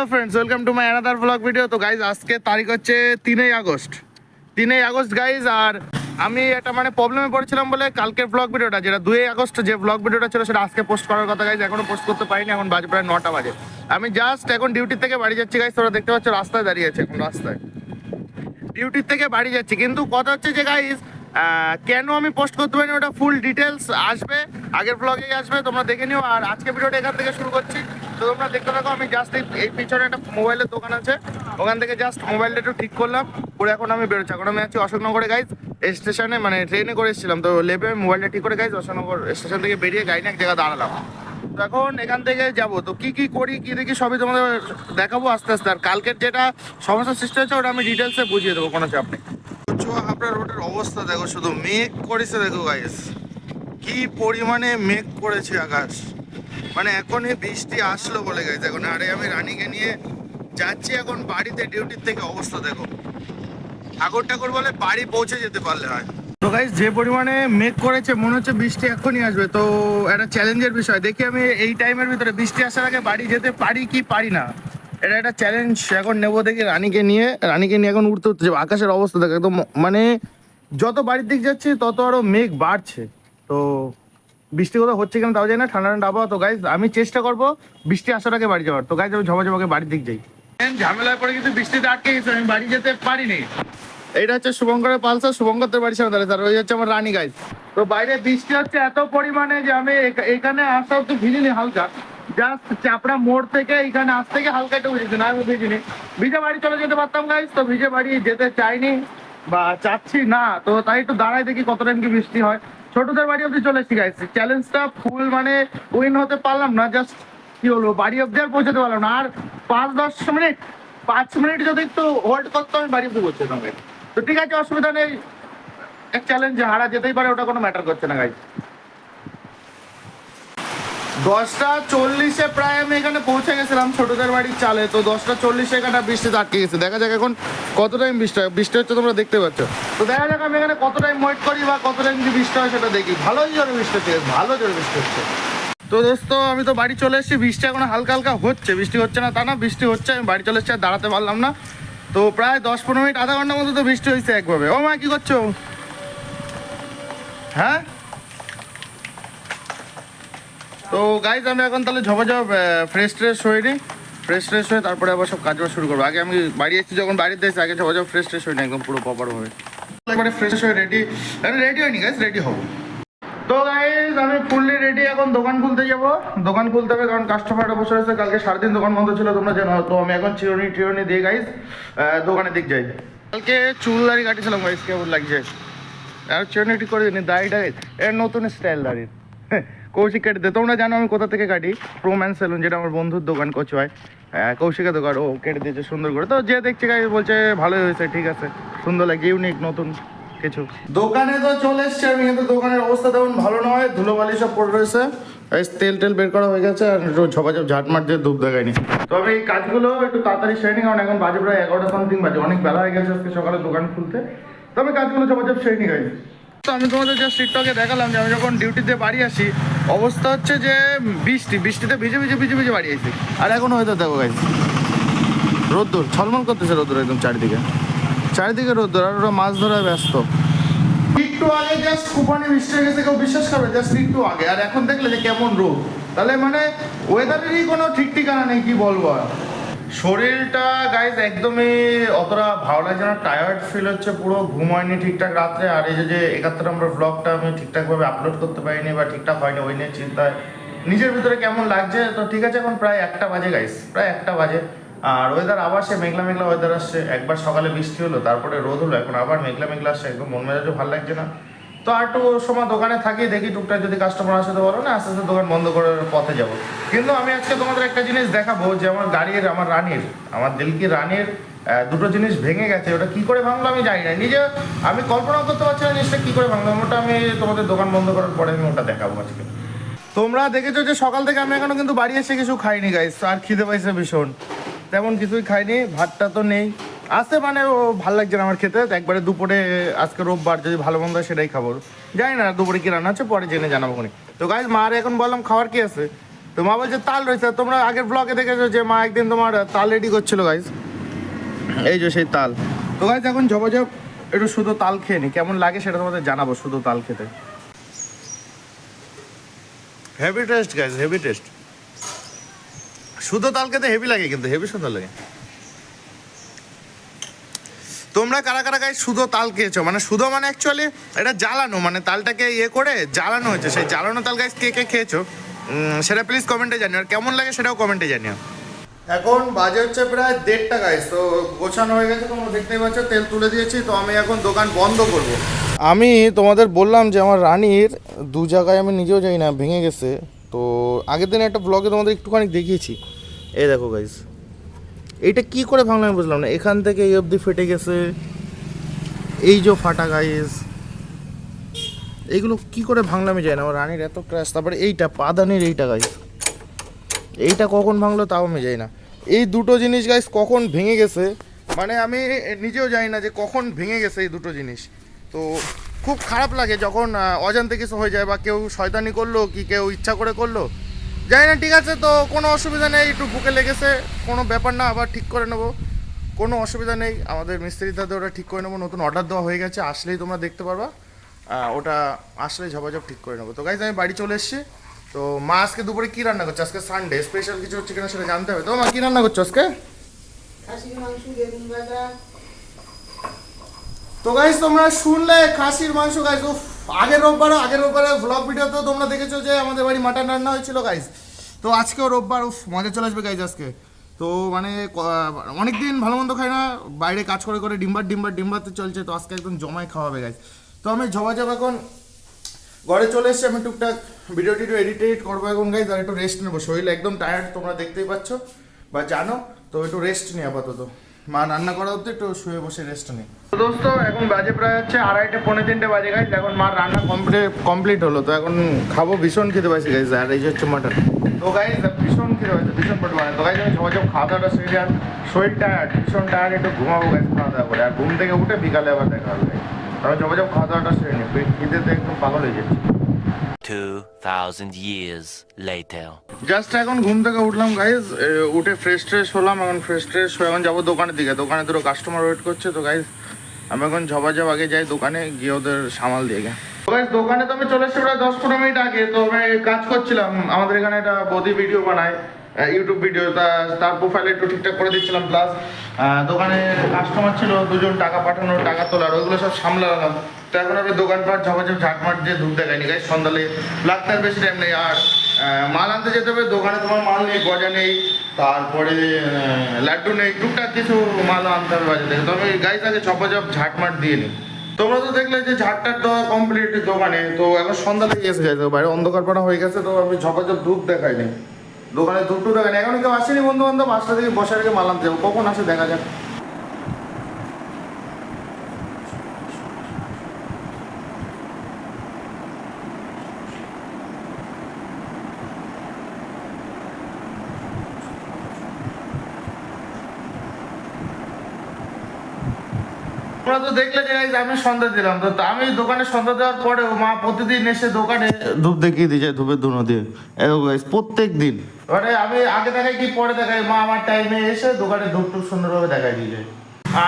Hello friends welcome to my another blog video তো guys আজকে তারিখ হচ্ছে তিনই আগস্ট। তিনই আগস্ট গাইজ আর আমি একটা মানে প্রবলেমে পড়েছিলাম বলে কালকের ব্লগ ভিডিওটা যেটা দুই আগস্ট যে ব্লগ ভিডিওটা ছিল, সেটা আজকে পোস্ট করার কথা গাইজ এখনও পোস্ট করতে পারিনি, এখন বাজে প্রায় নটা বাজে। আমি জাস্ট এখন ডিউটি থেকে বাড়ি যাচ্ছি গাইজ তোরা দেখতে পাচ্ছ রাস্তায় দাঁড়িয়ে আছে এখন, রাস্তায়। ডিউটির থেকে বাড়ি যাচ্ছি, কিন্তু কথা হচ্ছে যে গাইজ কেন আমি পোস্ট করতে পারিনি, ওটা ফুল ডিটেলস আসবে, আগের ব্লগেই আসবে, তোমরা দেখে নিও। আর আজকে ভিডিওটা এখান থেকে শুরু করছি। তো তোমরা দেখতে থাকো, আমি জাস্ট এই পিছনে একটা মোবাইলের দোকান আছে। ওখান থেকে জাস্ট মোবাইলটা একটু ঠিক করলাম। করে এখন আমি বেরোচ্ছি। এখন আমি আছি অশোকনগরে গাইজ স্টেশনে মানে ট্রেনে করে এসেছিলাম। তো লেবে আমি মোবাইলটা ঠিক করে গাইজ অশোকনগর স্টেশন থেকে বেরিয়ে গাড়ি এক জায়গায় দাঁড়ালাম। তো এখন এখান থেকে যাব। তো কি কি করি, কি দেখি, সবই তোমাদের দেখাবো আস্তে আস্তে। আর কালকের যেটা সমস্যার সৃষ্টি হচ্ছে ওটা আমি ডিটেলসে বুঝিয়ে দেবো, কোনো চাপ নেই। আপনার রোডের অবস্থা দেখো, শুধু মেঘ করেছে, দেখো গাইস কি পরিমাণে মেঘ করেছে আকাশ। মানে এখনই বৃষ্টি আসলো বলে গেছে এখন আরে আমি রানীকে নিয়ে যাচ্ছি, এখন বাড়িতে ডিউটির থেকে অবস্থা দেখো। ঠাকুর ঠাকুর বলে বাড়ি পৌঁছে যেতে পারলে হয়। তো গাইস যে পরিমাণে মেঘ করেছে, মনে হচ্ছে বৃষ্টি এখনই আসবে। তো একটা চ্যালেঞ্জের বিষয়, দেখি আমি এই টাইমের ভিতরে বৃষ্টি আসার আগে বাড়ি যেতে পারি কি পারি না? এটা একটা চ্যালেঞ্জ এখন নেব দেখি রানীকে নিয়ে। রানীকে নিয়ে এখন উঠতে উঠতে। আকাশের অবস্থা দেখো, একদম মানে যত বাড়ির দিক যাচ্ছি, তত আরও মেঘ বাড়ছে। তো বৃষ্টি কোথাও হচ্ছে কিনা তাও জানি না ঠান্ডা ঠান্ডা আবহাওয়া। তো গাইজ আমি চেষ্টা করব বৃষ্টি আসার আগে বাড়ি যাওয়ার। তো গাইজ আমি ঝমা ঝমাকে বাড়ির দিক যাই। ঝামেলায় পড়ে কিন্তু বৃষ্টিতে আটকে গেছে আমি বাড়ি যেতে পারিনি। এটা হচ্ছে শুভঙ্করের পালসার শুভঙ্করদের বাড়ির সামনে দাঁড়িয়ে। ওই হচ্ছে আমার রানী গাইজ তো বাইরে বৃষ্টি হচ্ছে এত পরিমাণে যে আমি এখ- এখানে আসা তো ভিজিনি হালকা। জাস্ট চাপড়া মোড় থেকে এখানে আস থেকে হালকা একটু ভিজেছি না আমি ভিজিনি। ভিজে বাড়ি চলে যেতে পারতাম গাইজ তো ভিজে বাড়ি যেতে চাইনি বা চাচ্ছি না। তো তাই একটু দাঁড়াই দেখি কত টাইম কি বৃষ্টি হয়। ছোটদের বাড়ি অব্দি চলে এসেছি গাইছি চ্যালেঞ্জটা ফুল মানে উইন হতে পারলাম না জাস্ট কি হলো বাড়ি অব্দি আর পৌঁছাতে পারলাম না। আর পাঁচ, দশ মিনিট, পাঁচ মিনিট যদি একটু হোল্ড করতো, আমি বাড়ি অব্দি পৌঁছে guys। তো ঠিক আছে, অসুবিধা নেই। এক চ্যালেঞ্জ হারা যেতেই পারে, ওটা কোনো ম্যাটার করছে না গাইজ দশটা চল্লিশে প্রায় আমি এখানে পৌঁছে গেছিলাম ছোটদের বাড়ির চালে। তো দশটা চল্লিশে এখানে বৃষ্টিতে আটকে গেছে। দেখা যাক এখন কত টাইম বৃষ্টি হয়। বৃষ্টি হচ্ছে তোমরা দেখতে পাচ্ছ। তো দেখা যাক আমি এখানে কত টাইম ওয়েট করি বা কত টাইম কি বৃষ্টি হয় সেটা দেখি। ভালোই জোরে বৃষ্টি হচ্ছে ভালো জোরে বৃষ্টি হচ্ছে। তো দোস্ত, আমি তো বাড়ি চলে এসেছি। বৃষ্টি এখন হালকা হালকা হচ্ছে। বৃষ্টি হচ্ছে না তা না, বৃষ্টি হচ্ছে। আমি বাড়ি চলে এসেছি আর দাঁড়াতে পারলাম না। তো প্রায় দশ পনেরো মিনিট, আধা ঘণ্টার মতো তো বৃষ্টি হয়েছে একভাবে। ও মা, কি করছ? হ্যাঁ? তো গাইজ আমি এখন তাহলে ঝপাঝপ ফ্রেশ ট্রেশ হয়ে নিই ফ্রেশ ট্রেশ হয়ে তারপরে আবার সব কাজবাজ শুরু করব। আগে আমি বাড়ি এসেছি, যখন বাড়িতে এসেছি আগে ঝপাঝপ ফ্রেশ ট্রেশ হয়ে একদম পুরো প্রপার হয়ে একবারে ফ্রেশ হয়ে রেডি রেডি হয়নি গাইজ রেডি হব। তো গাইজ আমি ফুললি রেডি এখন দোকান খুলতে যাব। দোকান খুলতে হবে কারণ কাস্টমাররা বসে রয়েছে কালকে সাড়ে দিন দোকান বন্ধ ছিল, তোমরা জানো। তো আমি এখন চিরনি টিরনি দিয়ে গাইজ দোকানের দিক যাই। কালকে চুল দাড়ি কাটিয়েছিলাম গাইজ কেমন লাগছে? আর চিরনি ঠিক করে দিনি, দাড়িটা এর নতুন স্টাইল দাড়ির কৌশিক কেটে দে। তোমরা জানো আমি কোথা থেকে কাটি? প্রোম্যান সেলুন যেটা আমার বন্ধুর দোকান কচু হয় কৌশিকের দোকান ও কেটে দিয়েছে সুন্দর করে। তো যে দেখছি গাই বলছে ভালোই হয়েছে ঠিক আছে। সুন্দর লাগে ইউনিক নতুন কিছু। দোকানে তো চলে এসছে আমি কিন্তু দোকানের অবস্থা তেমন ভালো নয়। ধুলোবালি সব পড়ে রয়েছে। তেল টেল বের করা হয়ে গেছে আর একটু ঝপাঝপ ঝাটমাট দিয়ে ধূপ দেখায়নি। তবে এই কাজগুলো একটু তাড়াতাড়ি সেরে কারণ এখন বাজে প্রায় এগারোটা সামথিং বাজে। অনেক বেলা হয়ে গেছে আজকে সকালে দোকান খুলতে। তবে কাজগুলো ঝপাঝপ সেরে গাই তো আমি তোমাদের জাস্ট টিকটকে দেখালাম যে আমি যখন ডিউটিতে বাড়ি আসি অবস্থা হচ্ছে যে বৃষ্টি, বৃষ্টিতে ভিজে ভিজে ভিজে ভিজে বাড়ি আছে আর এখন হয়তো দেখো গাইজ রোদ্দুর ছলমল করতেছে রোদ্দুর একদম চারিদিকে। চারিদিকে রোদ্দুর, আর ওরা মাছ ধরায় ব্যস্ত। একটু আগে জাস্ট কুপানি বৃষ্টি হয়ে গেছে, কেউ বিশ্বাস করবে জাস্ট একটু আগে। আর এখন দেখলে যে কেমন রোদ। তাহলে মানে ওয়েদারেরই কোনো ঠিক ঠিকানা নেই, কি বলব আর? শরীরটা গাইজ একদমই অতটা ভালো লাগছে না। টায়ার্ড ফিল হচ্ছে পুরো, ঘুম হয়নি ঠিকঠাক রাত্রে। আর এই যে একাত্তর নম্বর ব্লগটা আমি ঠিকঠাকভাবে আপলোড করতে পারিনি বা ঠিকঠাক হয়নি, ওই নিয়ে চিন্তায়। নিজের ভিতরে কেমন লাগছে? তো ঠিক আছে, এখন প্রায় একটা বাজে গাইস প্রায় একটা বাজে। আর ওয়েদার আবার সে মেঘলা মেঘলা ওয়েদার আসছে। একবার সকালে বৃষ্টি হলো, তারপরে রোদ হলো, এখন আবার মেঘলা মেঘলা আসছে, একদম মন মেজাজও ভালো লাগছে না। তো আর একটু সময় দোকানে থাকি, দেখি টুকটাক যদি কাস্টমার আসে তো বলো, না আস্তে আস্তে দোকান বন্ধ করার পথে যাব। কিন্তু আমি আজকে তোমাদের একটা জিনিস দেখাবো যে আমার গাড়ির, আমার রানীর, আমার দিলকি রানীর দুটো জিনিস ভেঙে গেছে। ওটা কি করে ভাঙলো আমি জানি না। নিজে আমি কল্পনা করতে পারছি না জিনিসটা কি করে ভাঙলো। ওটা আমি তোমাদের দোকান বন্ধ করার পরে আমি ওটা দেখাবো আজকে। তোমরা দেখেছ যে সকাল থেকে আমি এখনও কিন্তু বাড়ি এসে কিছু খাইনি গাইস আর খিদে পাইছে ভীষণ। তেমন কিছুই খাইনি, ভাতটা তো নেই। আসতে মানে ও ভালো লাগছে না আমার খেতে একবারে দুপুরে আজকে রোববার যদি ভালো মন্দ হয় সেটাই খাব। জানি না দুপুরে কি রান্না আছে পরে জেনে জানাব কোনি তো গাইজ মার এখন বললাম খাবার কি আছে? তো মা বলছে তাল রয়েছে। তোমরা আগের ব্লগে দেখেছ যে মা একদিন তোমার তাল রেডি করছিল গাইজ এই যে সেই তাল। তো গাইজ এখন ঝপাঝপ একটু শুধু তাল খেয়ে নি। কেমন লাগে সেটা তোমাদের জানাব শুধু তাল খেতে। Heavy taste guys heavy taste শুধু তাল খেতে হেভি লাগে কিন্তু হেভি সুন্দর লাগে। তোমরা কারা কারা গাই শুধু তাল খেয়েছো? মানে শুধু মানে অ্যাকচুয়ালি এটা জ্বালানো মানে তালটাকে ইয়ে করে জ্বালানো হয়েছে। সেই জ্বালানো তাল গাছ কে কে খেয়েছো? সেটা প্লিজ কমেন্টে জানিও। আর কেমন লাগে সেটাও কমেন্টে জানিও। এখন বাজে হচ্ছে প্রায় দেড়টা গাইস তো গোছানো হয়ে গেছে তোমরা দেখতেই পাচ্ছ তেল তুলে দিয়েছি তো আমি এখন দোকান বন্ধ করব। আমি তোমাদের বললাম যে আমার রানীর দু জায়গায় আমি নিজেও যাই না ভেঙে গেছে। তো আগের দিন একটা ব্লগে তোমাদের একটুখানি দেখিয়েছি। এই দেখো গাইস এইটা কি করে ভাঙলাম আমি বুঝলাম না। এখান থেকে এই অবধি ফেটে গেছে। এই যে ফাটা গাইস এইগুলো কি করে ভাঙলামই যায় না। আমার রানীর এত ক্র্যাশ তারপরে এইটা, পাদানির এইটা গাইস এইটা কখন ভাঙলো তাও আমি যাই না। এই দুটো জিনিস গাইস কখন ভেঙে গেছে? মানে আমি নিজেও জানি না যে কখন ভেঙে গেছে এই দুটো জিনিস। তো খুব খারাপ লাগে যখন অজান্তে কিছু হয়ে যায় বা কেউ শয়তানি করল কি কেউ ইচ্ছা করে করল জানি না ঠিক আছে তো কোনো অসুবিধা নেই একটু বুকে লেগেছে কোনো ব্যাপার না আবার ঠিক করে নেব। কোনো অসুবিধা নেই আমাদের মিস্ত্রি দাদা ওটা ঠিক করে নেব নতুন অর্ডার দেওয়া হয়ে গেছে আসলেই তোমরা দেখতে পারবা। ওটা আসলেই ঝপাঝপ ঠিক করে নেব। তো গাইজ আমি বাড়ি চলে এসেছি। তো মা আজকে দুপুরে কী রান্না করছে? আজকে সানডে স্পেশাল কিছু হচ্ছে কিনা সেটা জানতে হবে। তো মা কি রান্না করছ আজকে? তো গাইজ তোমরা শুনলে খাসির মাংস গাইজ উফ। আগের রোববার আগের রোববারে ব্লগ ভিডিওতে তোমরা দেখেছ যে আমাদের বাড়ি মাটন রান্না হয়েছিল গাইজ তো আজকেও রোববার, উফ, মজা চলে আসবে গাইজ আজকে। তো মানে অনেক দিন ভালো মন্দ খাই না, বাইরে কাজ করে করে ডিম্বার ডিম্বার, ডিম্বাতে চলছে, তো আজকে একদম জমায় খাওয়াবে গাইজ তো আমি জমা ঝবাঝপ এখন ঘরে চলে এসেছি, আমি টুকটাক ভিডিও টিডিও এডিট এডিট করব এখন গাইজ আর একটু রেস্ট নেব। শরীর একদম টায়ার্ড তোমরা দেখতেই পাচ্ছ বা জানো, তো একটু রেস্ট নিই আপাতত। মা রান্না করা হতো একটু শুয়ে বসে রেস্ট নিই। দোস্ত এখন বাজে প্রায় হচ্ছে আড়াইটে পৌনে তিনটে বাজে গাইজ এখন মার রান্না কমপ্লিট কমপ্লিট হলো। তো এখন খাব ভীষণ খেতে পাইছি গাইজ আর এই হচ্ছে মাটন তো গাইজ ভীষণ খেতে পাইছে ভীষণ পট মানে তো গাইজ আমি সবাই সব খাওয়া দাওয়াটা সেরে আর শরীর টায়ার্ড ভীষণ টায়ার্ড একটু ঘুমাবো গাইজ খাওয়া দাওয়া করে। আর ঘুম থেকে উঠে বিকালে আবার দেখা হবে তবে সবাই সব খাওয়া দাওয়াটা সেরে নিই পেট খিদেতে একদম পাগল হয়ে যাচ্ছে। 2,000 years later. জাস্ট এখন ঘুম থেকে উঠলাম গাইজ উঠে ফ্রেশ ট্রেশ হলাম এখন ফ্রেশ ট্রেশ হয়ে এখন যাব দোকানের দিকে। দোকানে দুটো কাস্টমার ওয়েট করছে তো গাইজ আমি এখন ঝপাঝপ আগে যাই দোকানে, গিয়ে ওদের সামাল দিয়ে গে দোকানে তো আমি চলে এসেছি প্রায় দশ পনেরো মিনিট আগে, তো আমি কাজ করছিলাম, আমাদের এখানে একটা বদি ভিডিও বানায় ইউটিউব ভিডিও তার প্রোফাইল একটু ঠিকঠাক করে দিচ্ছিলাম প্লাস দোকানে কাস্টমার ছিল, দুজন টাকা পাঠানো, টাকা তোলার, ওইগুলো সব সামলালাম। তো এখন আমি দোকানপাট ঝপাঝপ, ঝাঁটমাট দিয়ে ধূপ দেখাইনি গাইজ সন্ধ্যালে লাগতে আর বেশি টাইম নেই, আর মাল আনতে যেতে হবে, দোকানে তোমার মাল নেই, গজা নেই, তারপরে লাড্ডু নেই, টুকটাক কিছু মাল আনতে হবে বাজার। থেকে তো আমি গাইজ আগে ঝপাঝপ ঝাঁটমাট দিয়ে নিই তোমরা তো দেখলে যে ঝাড়টার দেওয়া কমপ্লিট দোকানে, তো এখন সন্ধ্যা লেগে গেছে গাইজ বাইরে অন্ধকার পড়া হয়ে গেছে, তো আমি ঝপাঝপ ধূপ দেখাইনি। দোকানে ধূপ টুপ দেখাইনি। এখন কেউ আসেনি বন্ধু বান্ধব আসলে থেকে বসে রেখে মাল আনতে যাব। কখন আসে দেখা যাক। তো দেখলে যে আমি সন্ধ্যা দিলাম তো আমি দোকানে সন্ধ্যা দেওয়ার পরেও মা প্রতিদিন এসে দোকানে ধূপ দেখিয়ে দিয়ে যায় ধূপের ধুনো দিয়ে। এরকম প্রত্যেক দিন। মানে আমি আগে দেখাই কি পরে দেখাই। মা আমার টাইমে এসে দোকানে ধূপ টুপ সুন্দরভাবে দেখাই দিয়ে যায়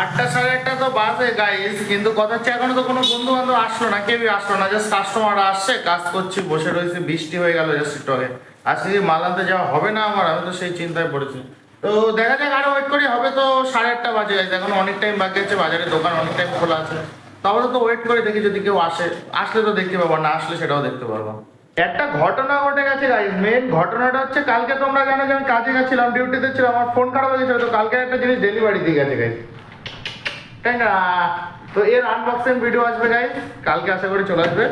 আটটা সাড়ে আটটা তো বাজে গাইস কিন্তু কথা হচ্ছে এখনও তো কোনো বন্ধু বান্ধব আসলো না কেউই আসলো না জাস্ট কাস্টমার আসছে কাজ করছি বসে রয়েছে বৃষ্টি হয়ে গেল জাস্ট একটু আজকে কি মাল আনতে যাওয়া হবে না আমার আমি তো সেই চিন্তায় পড়েছি। তো দেখা যাক আরও ওয়েট করি। হবে তো সাড়ে আটটা বাজে গেছে এখন অনেক টাইম বাকি আছে বাজারে দোকান অনেক টাইম খোলা আছে। তাহলে তো ওয়েট করে দেখি যদি কেউ আসে। আসলে তো দেখতে পাবো না, আসলে সেটাও দেখতে পারব একটা ঘটনা ঘটে গেছে গাইজ মেন ঘটনাটা হচ্ছে কালকে তোমরা জানো যে আমি কাজে গেছিলাম ডিউটিতে ছিলাম, আমার ফোন খারাপ হয়ে গেছিল, তো কালকে একটা জিনিস ডেলিভারি দিয়ে গেছে গাইজ তাই না? তো এর আনবক্সিং ভিডিও আসবে গাইজ কালকে আশা করি চলে আসবে।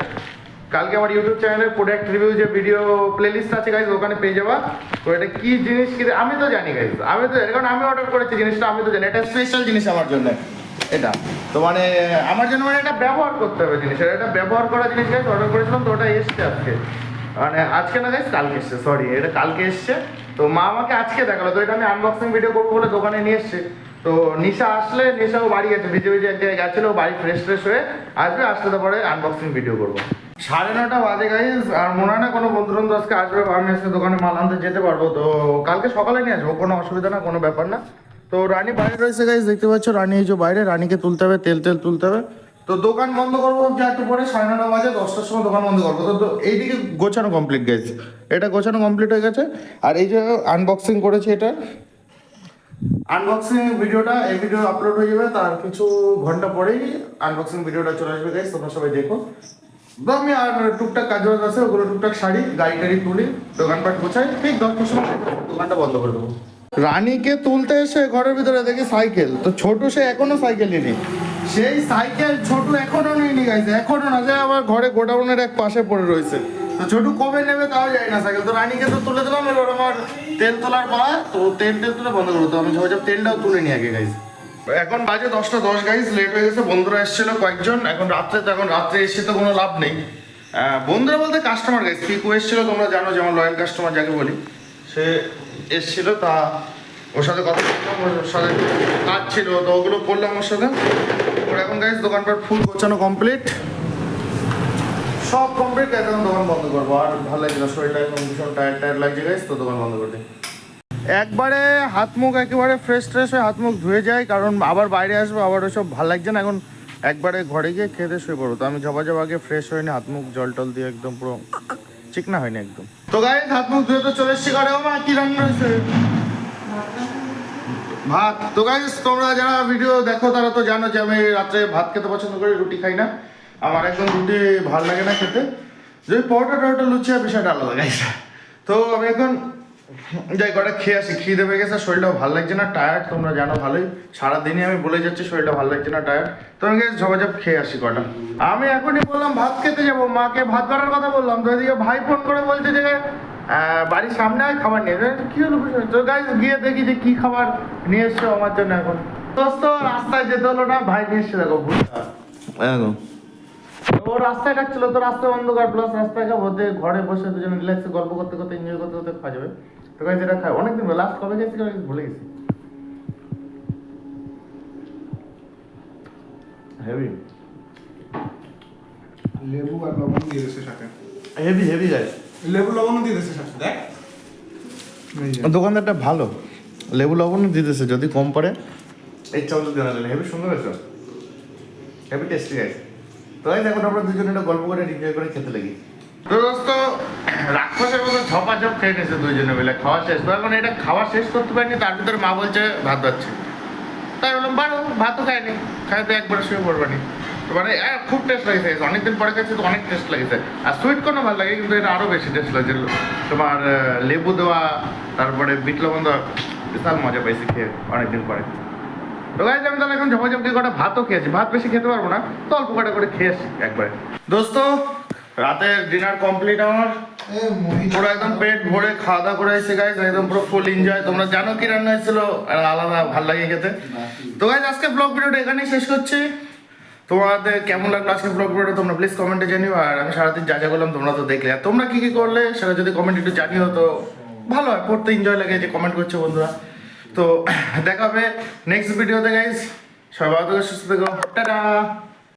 কালকে আমার ইউটিউব চ্যানেলে প্রোডাক্ট রিভিউ যে ভিডিও প্লেলিস্ট আছে গাইজ ওখানে পেয়ে যাবা। তো এটা কি জিনিস কি আমি তো জানি গাইজ আমি তো কারণ আমি অর্ডার করেছি জিনিসটা, আমি তো জানি, এটা স্পেশাল জিনিস আমার জন্য, এটা। তো মানে আমার জন্য মানে এটা ব্যবহার করতে হবে জিনিস, এটা ব্যবহার করা জিনিস গাইজ অর্ডার করেছিলাম, তো ওটা এসছে আজকে। মানে আজকে না গাইজ কালকে এসছে সরি এটা কালকে এসছে। তো মা আমাকে আজকে দেখাল, তো এটা আমি আনবক্সিং ভিডিও করব বলে দোকানে নিয়ে এসছে। তো নিশা আসলে নিশাও বাড়ি গেছে, ভিজে ভিজে এক জায়গায় গেছিল, বাড়ি ফ্রেশ ফ্রেশ হয়ে আসবে, আসলে তারপরে আনবক্সিং ভিডিও করব। সাড়ে নটা বাজে গাইজ আর মনে হয় না কোনো বন্ধু বান্ধব আজকে আসবে আমি আজকে দোকানে মাল আনতে যেতে পারব। তো কালকে সকালে নিয়ে আসব, কোনো অসুবিধা না, কোনো ব্যাপার না। তো রানী বাইরে রয়েছে গাইজ দেখতে পাচ্ছ, রানী এই যে বাইরে, রানীকে তুলতে হবে, তেল তেল তুলতে হবে। তো দোকান বন্ধ করব একটু পরে, সাড়ে নটা বাজে, দশটার সময় দোকান বন্ধ করব। তো এইদিকে গোছানো কমপ্লিট গেছে এটা গোছানো কমপ্লিট হয়ে গেছে। আর এই যে আনবক্সিং করেছি এটা। আনবক্সিং ভিডিওটা, এই ভিডিও আপলোড হয়ে যাবে, তার কিছু ঘণ্টা পরেই আনবক্সিং ভিডিওটা চলে আসবে গাইস তোমরা সবাই দেখো। আমি আর টুকটাক কাজ বাজ আছে ওগুলো টুকটাক শাড়ি গাড়ি টাড়ি তুলি দোকানপাট গোছাই ঠিক দশটার সময় দোকানটা বন্ধ করে দেবো। রানীকে তুলতে এসে ঘরের ভিতরে দেখি সাইকেল। তো ছোট সে এখনও সাইকেল নিনি সেই সাইকেল ছোট এখনও নিয়ে গাইছে এখনও না যে আমার ঘরে গোডাউনের এক পাশে পড়ে রয়েছে। তো ছোটু কবে নেবে তাও যায় না সাইকেল। তো রানীকে তো তুলে দিলাম এবার আমার তেল তোলার পালা তো তেল টেল তুলে বন্ধ করব। তো আমি সবাই তেলটাও তুলে নিই আগে গাইজ এখন বাজে দশটা দশ গাইজ লেট হয়ে গেছে, বন্ধুরা এসেছিল কয়েকজন। এখন রাত্রে তো এখন রাত্রে এসে তো কোনো লাভ নেই। বন্ধুরা বলতে কাস্টমার গাইজ পিকু এসেছিল, তোমরা জানো যেমন লয়াল কাস্টমার যাকে বলি। সে এসেছিল, তা ওর সাথে কথা বললাম, ওর সাথে কাজ ছিল, তো ওগুলো করলাম ওর সাথে। ওর এখন গাইজ দোকানপাট ফুল গোছানো কমপ্লিট সব কমপ্লিট এখন দোকান বন্ধ করব। আর ভালো লাগছে না, শরীরটা একদম ভীষণ টায়ার টায়ার লাগছে গাইজ তো দোকান বন্ধ করে দিই। একবারে হাত মুখ একেবারে ফ্রেশ ট্রেশ হয়ে হাত মুখ ধুয়ে যায়, কারণ আবার বাইরে আসব, আবার ওইসব ভালো লাগছে না। এখন একবারে ঘরে গিয়ে খেতে শুয়ে পড়ব। তো আমি জবা জবা আগে ফ্রেশ হয়নি হাত মুখ জল টল দিয়ে একদম পুরো চিকনা হয়নি একদম। তো গাই হাত মুখ ধুয়ে তো চলে এসছি ঘরে। মা, কি রান্না হয়েছে? ভাত। তো গাইস তোমরা যারা ভিডিও দেখো, তারা তো জানো যে আমি রাত্রে ভাত খেতে পছন্দ করি, রুটি খাই না। আমার একদম রুটি ভালো লাগে না খেতে। যদি পরোটা টরোটা লুচি আর বিষয়টা আলাদা গাইস তো আমি এখন যাই কটা খেয়ে আসি খিদে পেয়ে গেছে শরীরটাও ভালো লাগছে না টায়ার্ড তোমরা জানো ভালোই। সারাদিনই আমি বলে যাচ্ছি শরীরটা ভালো লাগছে না টায়ার্ড তো আমি গেছি ঝপাঝপ খেয়ে আসি কটা। আমি এখনই বললাম ভাত খেতে যাব মাকে ভাত করার কথা বললাম তো এদিকে ভাই ফোন করে বলছে যে বাড়ির সামনে আর খাবার নিয়ে কি হলো তো গাইজ গিয়ে দেখি যে কি খাবার নিয়ে এসছো আমার জন্য এখন। দোস্ত রাস্তায় যেতে হলো না ভাই নিয়ে এসছে দেখো ভুলটা এরকম ও রাস্তায় ডাকছিল তো রাস্তা অন্ধকার প্লাস রাস্তায় ঘরে বসে দুজনে রিল্যাক্সে গল্প করতে করতে এনজয় করতে করতে খাওয়া যাবে। তো গাইজ এটা খাই। অনেকদিন লাস্ট কবে গেছি ভুলে গেছি। হেভি লেবু আর লবণ দিয়ে দিয়েছে সাথে। হেভি হেভি গাইজ লেবু লবণও দিয়ে দিয়েছে সাথে দেখ। দোকানদারটা ভালো। লেবু লবণ দিতেছে যদি কম পড়ে। এই চামচ দিয়ে না হেভি সুন্দর হয়েছে। হেভি টেস্টি গাইস তো এই দেখো আমরা দুজনে একটা গল্প করে এনজয় করে খেতে লাগি। তো দোস্ত রাক্ষসের মতো ঝপা ঝপ খেয়ে নিয়েছে দুজনে মিলে, খাওয়া শেষ। এখন এটা খাওয়া শেষ করতে পারিনি, তার ভিতরে মা বলছে, ভাত পাচ্ছে তাই বললাম বারো ভাতও খাইনি খাইতে একবার শুয়ে পড়বানি মানে খুব টেস্ট লাগছে অনেকদিন পরে খাইছি তো অনেক টেস্ট লাগছে। আর সুইট কোনো ভালো লাগে, কিন্তু এটা আরও বেশি টেস্ট লাগছে। তোমার লেবু দেওয়া, তারপরে বিট লবণ দেওয়া, বিশাল মজা পাইছি খেয়ে অনেকদিন পরে। তো গাইজ আমি তাহলে এখন ঝপাঝপ দিয়ে কটা ভাতও খেয়েছি। ভাত বেশি খেতে পারব না, তো অল্প কটা করে খেয়েছি একবারে। দোস্ত, রাতের ডিনার কমপ্লিট আমার। পুরো একদম পেট ভরে খাওয়া দাওয়া করে এসে গাইজ একদম পুরো ফুল এনজয় তোমরা জানো কি রান্না হয়েছিল? আলাদা ভালো লাগে খেতে। তো গাইজ আজকে ব্লগ ভিডিওটা এখানেই শেষ করছি। তোমাদের কেমন লাগল আজকে ব্লগ ভিডিওটা তোমরা প্লিজ কমেন্টে জানিও। আর আমি সারাদিন যা যা করলাম তোমরা তো দেখলে। আর তোমরা কি কি করলে সেটা যদি কমেন্ট একটু জানিও, তো ভালো হয়। পড়তে এনজয় লাগে যে কমেন্ট করছ বন্ধুরা। তো দেখা হবে নেক্সট ভিডিওতে গাইজ সবাই সুস্থ থেকো। টাটা!